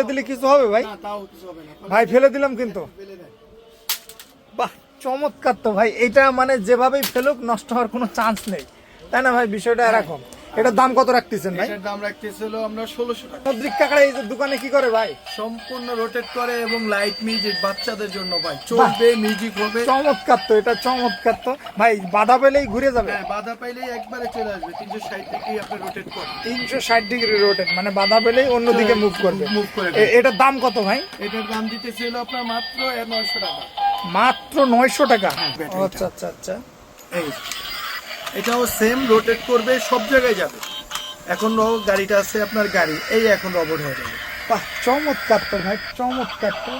ফেলে দিলে কিছু হবে ভাই? ভাই ফেলে দিলাম কিন্তু। বাহ চমৎকার তো ভাই। এটা মানে যেভাবেই ফেলুক নষ্ট হওয়ার কোনো চান্স নেই। তাই না ভাই? বিষয়টা এরকম। এটার দাম কত রাখতেছেন ভাই? এটার দাম রাখতেছিল আমরা ষোলোশো টাকা। সামুদ্রিক কাঁকড়া এই যে দোকানে কি করে ভাই? সম্পূর্ণ রোটেট করে এবং লাইট মিউজিক বাচ্চাদের জন্য ভাই। চলবে মিউজিক হবে। চমৎকার তো এটা চমৎকার তো। ভাই বাধা পেলেই ঘুরে যাবে। হ্যাঁ বাধা পাইলেই একবারে চলে আসবে। তিনশো ষাট থেকে আপনি রোটেট তিনশো ষাট ডিগ্রি রোটেট মানে বাধা পেলেই অন্যদিকে মুভ করবে। মুভ করে এ- এটার দাম কত ভাই? এটার দাম দিতেছিল আপনার মাত্র নয়শো টাকা। মাত্র নয়শো টাকা? হ্যাঁ, আচ্ছা আচ্ছা আচ্ছা। এই। এটাও সেম রোটেট করবে সব জায়গায় যাবে। এখন গাড়িটা আছে আপনার গাড়ি এই এখন রবট হয়ে যাবে। বাহ চমৎকার তো ভাই চমৎকার তো।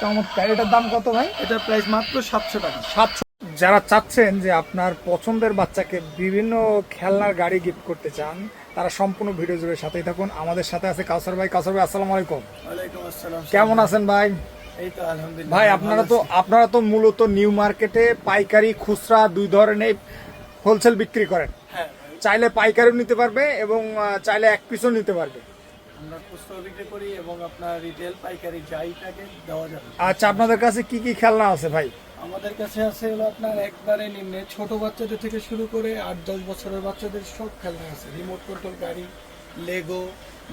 চমৎকার এটার দাম কত ভাই? এটার প্রাইস মাত্র সাতশো টাকা। সাতশো। যারা চাচ্ছেন যে আপনার পছন্দের বাচ্চাকে বিভিন্ন খেলনার গাড়ি গিফট করতে চান তারা সম্পূর্ণ ভিডিও জুড়ে সাথেই থাকুন। আমাদের সাথে আছে কাউসার ভাই। কাউসার ভাই আসসালামু আলাইকুম। কেমন আছেন ভাই? ভাই আপনারা তো আপনারা তো মূলত নিউ মার্কেটে পাইকারি খুচরা দুই ধরনের হোলসেল বিক্রি করেন। হ্যাঁ চাইলে পাইকারিও নিতে পারবে এবং চাইলে এক পিসও নিতে পারবে। আমরা খুচরো বিক্রি করি এবং আপনার রিটেল পাইকারি যাইটাকে দেওয়া যাবে। আচ্ছা আপনাদের কাছে কি কি খেলনা আছে ভাই? আমাদের কাছে আছে হলো আপনার একবারে নিম্নে ছোট বাচ্চাদের থেকে শুরু করে আট দশ বছরের বাচ্চাদের সব খেলনা আছে। রিমোট কন্ট্রোল গাড়ি লেগো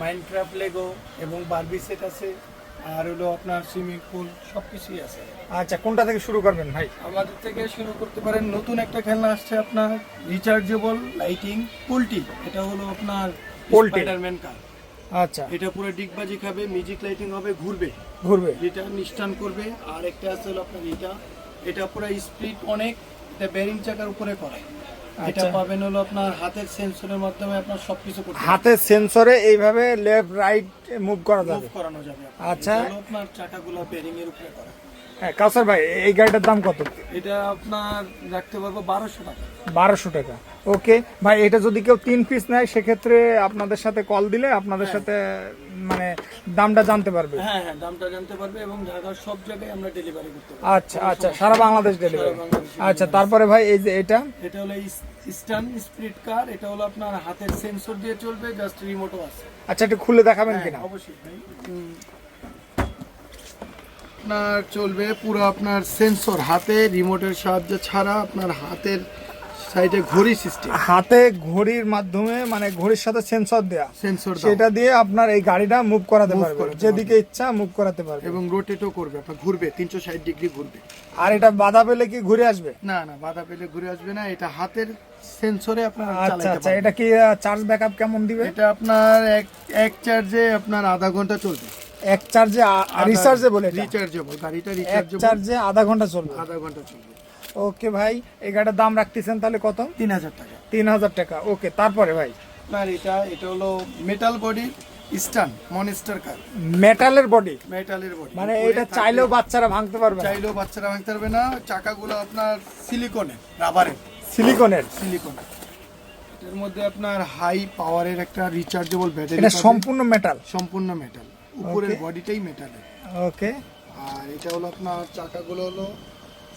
মাইনক্রাফট লেগো এবং বারবি সেট আছে। আর হলো আপনার সুইমিং পুল সব কিছুই আছে। আচ্ছা কোনটা থেকে শুরু করবেন ভাই? আমাদের থেকে শুরু করতে পারেন নতুন একটা খেলনা আসছে আপনার রিচার্জেবল লাইটিং পুলটি এটা হলো আপনার। স্পাইডারম্যান কার আচ্ছা। এটা পুরো ডিগবাজি খাবে মিউজিক লাইটিং হবে ঘুরবে। ঘুরবে। যেটা নিষ্ঠান করবে আর একটা আছে হলো আপনার এটা। এটা পুরো স্পিড অনেক এটা বেরিং চাকার উপরে করা এটা আচ্ছা। পাবেন হলো আপনার হাতের সেন্সরের মাধ্যমে আপনার সবকিছু করতে হাতের সেন্সরে এইভাবে লেফট রাইট মুভ করা যাবে। মুভ করানো যাবে। আচ্ছা। আপনার চাকাগুলো বেরিং এর উপরে করা। হ্যাঁ কাউসার ভাই এই গাড়িটার দাম কত? এটা আপনার রাখতে পারব বারোশো টাকা। বারোশো টাকা। ওকে ভাই এটা যদি কেউ তিন পিস নেয় সেক্ষেত্রে আপনাদের সাথে কল দিলে আপনাদের সাথে মানে দামটা জানতে পারবে। হ্যাঁ হ্যাঁ দামটা জানতে পারবে এবং ঢাকার সব জায়গায় আমরা ডেলিভারি করতে পারব। আচ্ছা আচ্ছা সারা বাংলাদেশ ডেলিভারি আচ্ছা তারপরে ভাই এই যে এটা? এটা হলো স্টান স্পিড কার এটা হলো আপনার হাতের সেন্সর দিয়ে চলবে জাস্ট রিমোটও আছে। আচ্ছা একটু খুলে দেখাবেন হ্যাঁ, কিনা? অবশ্যই। ভাই। আপনার চলবে পুরো আপনার সেন্সর হাতে রিমোটের সাহায্য ছাড়া আপনার হাতের সাইডে ঘড়ি সিস্টেম হাতে ঘড়ির মাধ্যমে মানে ঘড়ির সাথে সেন্সর দেয়া। সেন্সর সেটা দিয়ে আপনার এই গাড়িটা মুভ করাতে পারবে। যেদিকে ইচ্ছা মুভ করাতে পারবে। এবং রোটেটও করবে আপনার ঘুরবে তিনশো ষাট ডিগ্রি ঘুরবে। আর এটা বাধা পেলে কি ঘুরে আসবে? না না বাধা পেলে ঘুরে আসবে না। এটা হাতের সেন্সরে আপনার আচ্ছা আচ্ছা এটা কি চার্জ ব্যাকআপ কেমন দিবে? এটা আপনার এক এক চার্জে আপনার আধা ঘণ্টা চলবে। এক চার্জে রিচার্জেবল রিচার্জেবল গাড়িটা এক চার্জে আধা ঘণ্টা চলবে। আধা ঘণ্টা চলবে। ওকে ভাই এই গাড়িটার দাম রাখতেছেন তাহলে কত? তিন হাজার টাকা। তিন হাজার টাকা ওকে তারপরে ভাই? আপনার এটা এটা হলো metal body stunt monster car মেটালের বডি মেটালের বডি মানে এটা চাইলেও বাচ্চারা ভাঙতে পারবে চাইলেও বাচ্চারা ভাঙতে পারবে না চাকাগুলো আপনার সিলিকনের রাবারের সিলিকনের সিলিকনের এর? মধ্যে আপনার হাই পাওয়ারের একটা রিচার্জেবল ব্যাটারি এটা সম্পূর্ণ মেটাল সম্পূর্ণ মেটাল উপরের বডিটাই মেটালের। ওকে আর এটা হলো আপনার চাকাগুলো হলো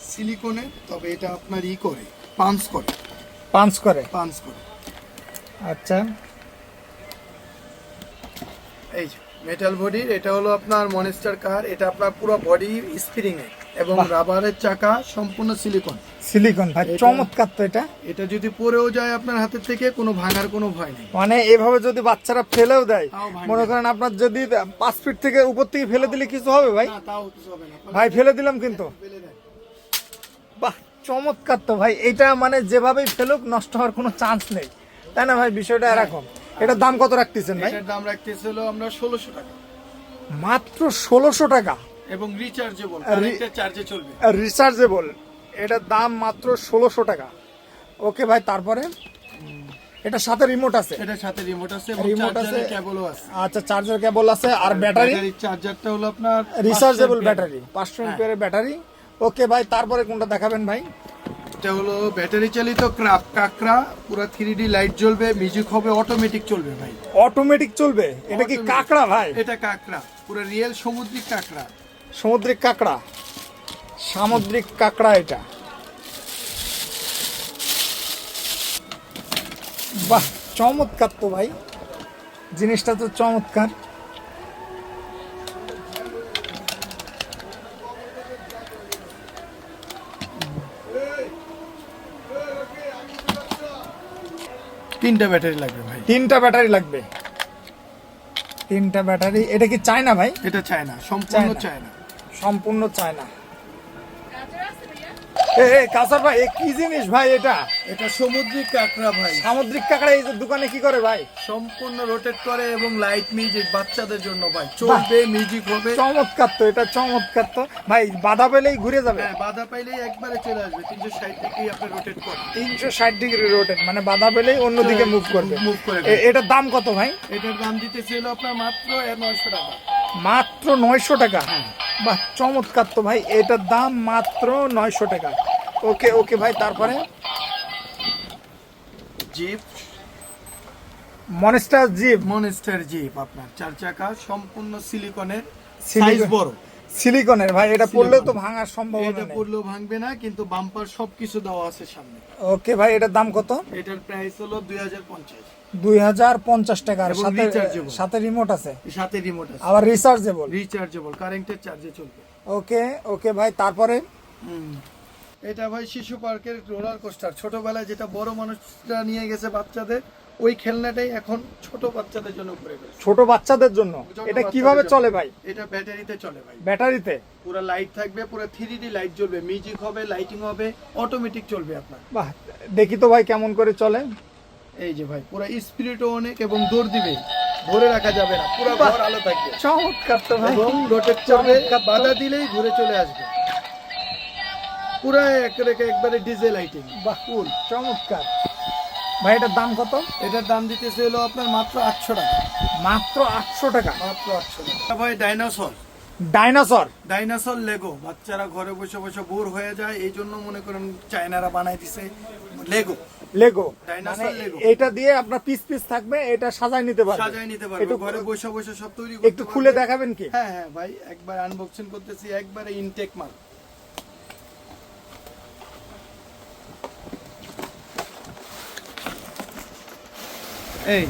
সিলিকনের তবে এটা আপনার ই করে পাঞ্চ করে। পাঞ্চ করে? পাঞ্চ করে। আচ্ছা। এই মেটাল বডির এটা হলো আপনার মনেস্টার কার এটা আপনার পুরো বডি স্প্রিং এ এবং রাবারের চাকা সম্পূর্ণ সিলিকন সিলিকন ভাই চমৎকার তো এটা। এটা যদি পড়েও যায় আপনার হাতের থেকে কোনো ভাঙার কোনো ভয় নেই। মানে এভাবে যদি বাচ্চারা ফেলেও দেয় মনে করেন আপনার যদি পাঁচ ফিট থেকে উপর থেকে ফেলে দিলে কিছু হবে ভাই? ভাই ফেলে দিলাম কিন্তু। বাহ চমৎকার তো ভাই। এটা মানে যেভাবেই ফেলুক নষ্ট হওয়ার কোনো চান্স নেই। তাই না ভাই? বিষয়টা এরকম। এটার দাম কত রাখতেছেন ভাই? এটার দাম রাখতেছিল আমরা ষোলোশো টাকা। মাত্র ষোলোশো টাকা। এবং রিচার্জেবল আর রি- কারেন্টের চার্জে চলবে। রিচার্জেবল এটার দাম মাত্র ষোলোশো টাকা। ওকে ভাই তারপরে? এটার সাথে রিমোট আছে। এটার সাথে রিমোট আছে রিমোট আছে। কেবলও আছে। আচ্ছা চার্জার কেবল আছে আর ব্যাটারি চার্জারটা হলো আপনার রিচার্জেবল ব্যাটারি পাঁচশো এমপিয়ারের ব্যাটারি ওকে ভাই তারপরে কোনটা দেখাবেন ভাই? এটা হলো ব্যাটারি চালিত ক্রাফ কাকরা পুরো থ্রি ডি লাইট জ্বলবে মিউজিক হবে অটোমেটিক চলবে ভাই। অটোমেটিক চলবে? এটা কি। কাঁকড়া ভাই? এটা কাকরা পুরো রিয়েল সমুদ্রিক কাকরা সামুদ্রিক কাঁকড়া। সামুদ্রিক কাঁকড়া এটা। বাহ চমৎকার তো ভাই। জিনিসটা তো চমৎকার। তিনটা ব্যাটারি লাগবে ভাই। তিনটা ব্যাটারি লাগবে। তিনটা ব্যাটারি এটা কি চায়না ভাই? এটা চায়না সম্পূর্ণ চায়না। সম্পূর্ণ চায়না। কাসার ভাই কি জিনিস ভাই এটা? এটা সমুদ্রিক কাঁকড়া ভাই। সামুদ্রিক কাঁকড়া এই যে দোকানে কি করে ভাই? সম্পূর্ণ রোটেট করে এবং লাইট মিউজিক বাচ্চাদের জন্য ভাই। চলবে মিউজিক হবে। চমৎকার তো এটা চমৎকার তো। ভাই বাধা পেলেই ঘুরে যাবে? হ্যাঁ বাধা পাইলেই একবারে চলে আসবে। তিনশো ষাট ডিগ্রি আপনি রোটেট করে তিনশো ষাট ডিগ্রি রোটেট মানে বাধা পেলেই অন্যদিকে মুভ করবে। মুভ করে এটার দাম কত ভাই? এটার দাম দিতেছে হলো আপনার মাত্র নয়শো টাকা। মাত্র নয়শো টাকা? বাহ চমৎকার তো ভাই এটার দাম মাত্র নয়শো টাকা। ওকে ওকে ভাই তারপরে? Jeep. Monster jeep. Monster jeep আপনার চার চাকা সম্পূর্ণ সিলিকনের সাইজ বড়। সিলিকনের ভাই এটা পড়লেও তো ভাঙার সম্ভাবনা এটা পড়লেও ভাঙবে না কিন্তু বাম্পার সবকিছু দেওয়া আছে সামনে। ওকে ভাই এটার দাম কত? এটার প্রাইস হলো দুই হাজার পঞ্চাশ। দুই হাজার পঞ্চাশ টাকার সাথে। সাথে রিমোট আছে। সাথে রিমোট আছে। আবার রিচার্জেবল রিচার্জেবল কারেন্টের চার্জে চলবে। ওকে ওকে ভাই তারপরে। এটা ভাই শিশু পার্কের রোলার কোস্টার ছোটবেলায় যেটা বড় মানুষরা নিয়ে গেছে বাচ্চাদের ওই খেলনাটাই এখন ছোট বাচ্চাদের জন্য করে ছোট বাচ্চাদের জন্য? এটা কীভাবে চলে ভাই? এটা ব্যাটারিতে চলে ভাই। ব্যাটারিতে? পুরো লাইট থাকবে পুরো থ্রি ডি লাইট জ্বলবে। মিউজিক হবে লাইটিং হবে অটোমেটিক চলবে আপনার। বাহ দেখি তো ভাই কেমন করে চলে। এই যে ভাই পুরো স্পিরিটও অনেক এবং দৌড় দিবে। ধরে রাখা যাবে না পুরো ঘর আলো থাকবে। চমৎকার তো ভাই। এবং রোটেট করবে বাধা দিলেই ঘুরে চলে আসবে। পুরো এক রেখে একবারে ডিজে লাইটিং বাহ ফুল চমৎকার। ভাই এটার দাম কত? এটার দাম দিতেছে হলো আপনার মাত্র আটশো টাকা। মাত্র আটশো টাকা? মাত্র আটশো টাকা। ভাই ডাইনোসর ডাইনোসর ডাইনোসর লেগো বাচ্চারা ঘরে বসে বসে বোর হয়ে যায় এই জন্য মনে করেন চায়নারা বানাই দিছে। লেগো লেগো মানে Lego। এটা দিয়ে আপনার পিস পিস থাকবে এটা সাজায় নিতে পারবে। সাজায় নিতে পারবে একটু ঘরে বসে বসে সব তৈরি একটু খুলে দেখাবেন কি? হ্যাঁ হ্যাঁ ভাই একবার আনবক্সিং করতেছি একবারে ইনটেক মাল। এই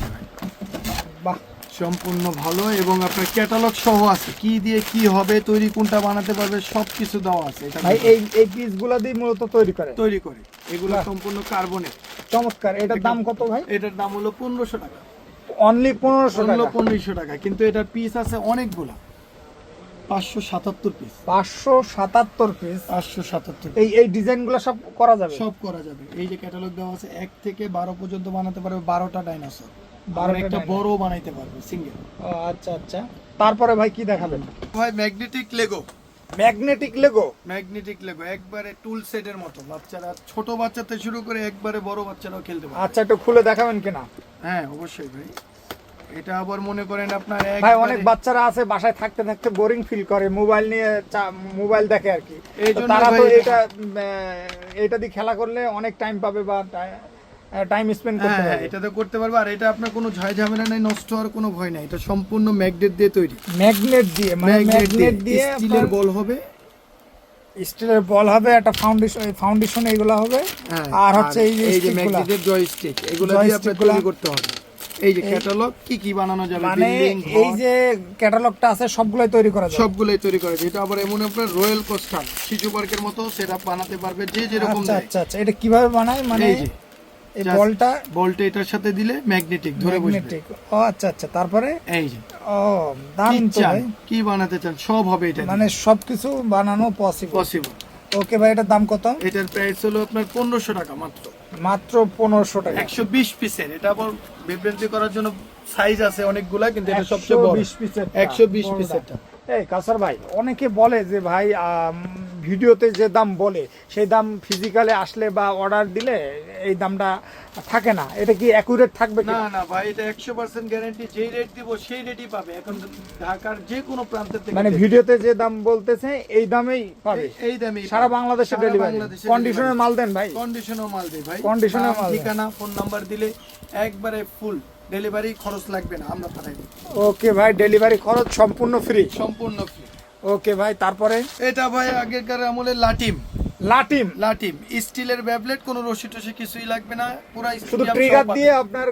বাহ সম্পূর্ণ ভালো এবং আপনার ক্যাটালগ সহ আছে। কি দিয়ে কি হবে তৈরি কোনটা বানাতে পারবে সব কিছু দেওয়া আছে। এটা ভাই এই এই পিসগুলো দিয়ে মূলত তৈরি করে। তৈরি করে। এগুলো সম্পূর্ণ কার্বনের চমৎকার। এটার দাম কত ভাই? এটার দাম হলো পনেরোশো টাকা। অনলি পনেরোশো হলো টাকা। পনেরোশো টাকা। কিন্তু এটার পিস আছে অনেকগুলা। পাঁচশো সাতাত্তর পিস পাঁচশো সাতাত্তর পিস পাঁচশো সাতাত্তর এই এই ডিজাইনগুলো সব করা যাবে? সব করা যাবে। এই যে ক্যাটালগ দেওয়া আছে এক থেকে বারো পর্যন্ত বানাতে পারবে বারোটা ডাইনোসর বারো একটা। বড় বানাইতে পারবে সিঙ্গেল আচ্ছা আচ্ছা। তারপরে ভাই কি দেখাবেন? ভাই magnetic Lego magnetic Lego magnetic Lego একবারে টুল সেটের মতো। বাচ্চারা ছোট বাচ্চা থেকে শুরু করে একবারে বড় বাচ্চারাও খেলতে পারে আচ্ছা একটু খুলে দেখাবেন কিনা? হ্যাঁ অবশ্যই ভাই। এটা আবার মনে করেন আপনার ভাই অনেক বাচ্চারা আছে বাসায় থাকতে থাকতে বোরিং ফিল করে মোবাইল নিয়ে মোবাইল দেখে আর কি। তারা তো এটা এটা দিয়ে খেলা করলে অনেক টাইম পাবে বা টাইম স্পেন্ড করতে হ্যাঁ হ্যাঁ পারবে এটাতে করতে পারবে। আর এটা আপনার কোনো ঝয় ঝামেলা নেই নষ্ট হওয়ার কোনো ভয় নাই। এটা সম্পূর্ণ ম্যাগনেট দিয়ে তৈরি। ম্যাগনেট দিয়ে মানে ম্যাগনেট দিয়ে। স্টিলের বল হবে। স্টিলের বল হবে একটা ফাউন্ডেশন ফাউন্ডেশন এইগুলো হবে। হ্যাঁ, আর হচ্ছে এই যে এই যে ম্যাগনেটের জয়স্টিক এগুলো দিয়ে আপনি তৈরি করতে হবে। এই যে ক্যাটালগ কি কি বানানো যাবে? মানে এই যে ক্যাটালগটা আছে সবগুলাই তৈরি করা যাবে। সবগুলোই তৈরি করে যেটা আবার এমন আপনার রয়্যাল কোস্টার শিশু পার্কের মতো সেটা বানাতে পারবে যে যেরকম আচ্ছা আচ্ছা আচ্ছা এটা কীভাবে বানায়? মানে এই যে এই বলটা বলটা এটার সাথে দিলে ম্যাগনেটিক ধরে বসবে। ও আচ্ছা আচ্ছা তারপরে? এই যে। ও দারুণ তো ভাই। কি বানাতে চান? সব হবে এটা মানে সবকিছু বানানো পসিবল পসিবল ওকে ভাই এটার দাম কত? এটার প্রাইস হলো আপনার পনেরোশো টাকা মাত্র। মাত্র পনেরোশো টাকা। একশো বিশ পিসের এটা আবার বিভ্রান্তি করার জন্য সাইজ আছে অনেকগুলা কিন্তু এটা সবচেয়ে বড়। 120 পিসের একশো বিশ পিসেরটা এই কাসার ভাই অনেকে বলে যে ভাই ভিডিওতে যে দাম বলে সেই দাম ফিজিক্যালে আসলে বা অর্ডার দিলে এই দামটা থাকে না। এটা কি অ্যাকুরেট থাকবে না না ভাই এটা একশো পার্সেন্ট গ্যারান্টি যেই রেট দিব সেই রেটই পাবে। এখন ঢাকার যে কোনো প্রান্তের থেকে মানে ভিডিওতে যে দাম বলতেছে এই দামেই পাবে। এই- এই দামে সারা বাংলাদেশে ডেলিভারি কন্ডিশনের মাল দেন ভাই। কন্ডিশনও মাল দেয় ভাই। নাম, মাল ঠিকানা ফোন নাম্বার দিলে একবারে ফুল ডেলিভারি খরচ লাগবে না আমরা পাঠাই দিই। ওকে ভাই ডেলিভারি খরচ সম্পূর্ণ ফ্রি সম্পূর্ণ ফ্রি ওকে ভাই তারপরে? এটা ভাই আগেকার আমলের লাটিম। লাটিম। লাটিম। স্টিলের ব্যাবলেট কোনো রশি টসি কিছুই লাগবে না পুরো শুধু ট্রিগার দিয়ে আপনার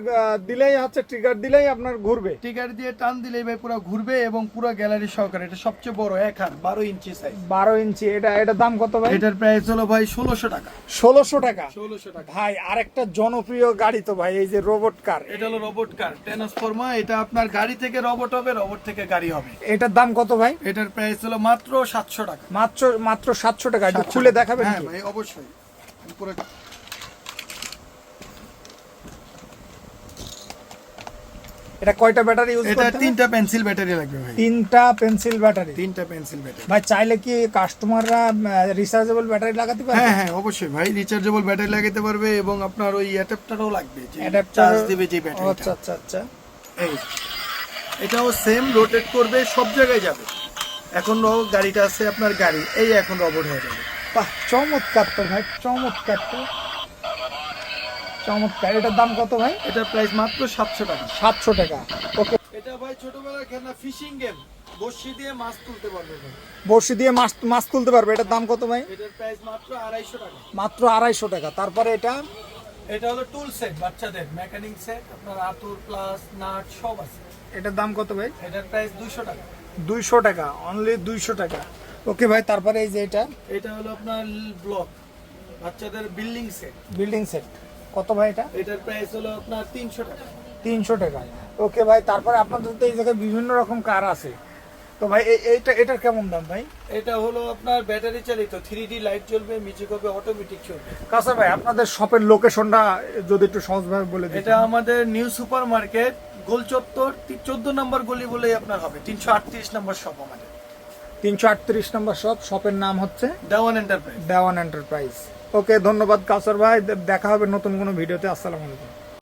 দিলেই হচ্ছে ট্রিগার দিলেই আপনার ঘুরবে। ট্রিগার দিয়ে টান দিলেই ভাই পুরো ঘুরবে এবং পুরো গ্যালারি সহকারে। এটা সবচেয়ে বড় এক হাত বারো ইঞ্চি সাইজ বারো ইঞ্চি এটা এটার দাম কত ভাই? এটার প্রাইস হলো ভাই ষোলোশো টাকা। ষোলোশো টাকা? ষোলোশো টাকা। ভাই আরেকটা জনপ্রিয় গাড়ি তো ভাই এই যে রোবট কার এটা হলো রোবট কার ট্রান্সফর্মার এটা আপনার গাড়ি থেকে রোবট হবে রোবট থেকে গাড়ি হবে। এটার দাম কত ভাই? এটার প্রাইস হলো মাত্র সাতশো টাকা। মাত্র মাত্র সাতশো টাকা। খুলে দেখাবেন হ্যাঁ ভাই অবশ্যই। পুরো এটা কয়টা ব্যাটারি ইউজ করতে? তিনটা পেন্সিল ব্যাটারি লাগবে ভাই। তিনটা পেন্সিল ব্যাটারি তিনটা পেন্সিল ব্যাটারি ভাই চাইলে কি কাস্টমাররা রিচার্জেবল ব্যাটারি লাগাতে পারে হ্যাঁ হ্যাঁ অবশ্যই ভাই রিচার্জেবল ব্যাটারি লাগাতে পারবে এবং আপনার ওই অ্যাডাপ্টারও লাগবে যে চার্জ দিবে যে ও, আচ্ছা আচ্ছা আচ্ছা। এই এটাও সেম রোটেট করবে সব জায়গায় যাবে। এখন গাড়িটা আছে আপনার গাড়ি এই এখন রোবট হয়ে যাবে। বাহ চমৎকার তো ভাই চমৎকার তো। চমৎকার এটার দাম কত ভাই? এটার প্রাইস মাত্র সাতশো টাকা। সাতশো টাকা। ওকে এটা ভাই ছোটবেলার খেলনা ফিশিং গেম বসি দিয়ে মাছ তুলতে পারবে বড়শি দিয়ে মাছ মাছ তুলতে পারবে এটার দাম কত ভাই? এটার প্রাইস মাত্র আড়াইশো টাকা। মাত্র আড়াইশো টাকা। তারপরে এটা? এটা হলো টুল সেট বাচ্চাদের মেকানিক সেট আপনার আতুর প্লাস নাট সব আছে। এটার দাম কত ভাই? এটার প্রাইস দুশো টাকা। দুইশো টাকা অনলি দুইশো টাকা। ওকে ভাই তারপরে এই যে এটা? এটা হলো আপনার ব্লক বাচ্চাদের বিল্ডিং সেট বিল্ডিং সেট কত ভাই এটা? এটার প্রাইস হলো আপনার তিনশো টাকা। তিনশো টাকা। ওকে ভাই তারপরে আপনাদের তো এই জায়গায় বিভিন্ন রকম কার আছে। তো ভাই এই- এইটা এটার কেমন দাম ভাই? এটা হলো আপনার ব্যাটারি চালিত থ্রি ডি লাইট জ্বলবে মিউজিক হবে অটোমেটিক চলবে। কাসা ভাই আপনাদের শপের লোকেশনটা যদি একটু সহজভাবে বলে দিন এটা আমাদের নিউ সুপার মার্কেট গোল চত্বর চোদ্দ নম্বর গলি বলেই আপনার হবে তিনশো আটত্রিশ নম্বর শপ আমাদের। তিনশো আটত্রিশ নম্বর শপ শপের নাম হচ্ছে দেওয়ান এন্টারপ্রাইজ দেওয়ান এন্টারপ্রাইজ ওকে ধন্যবাদ কাসর ভাই দেখা হবে নতুন কোনো ভিডিওতে আসসালামু আলাইকুম।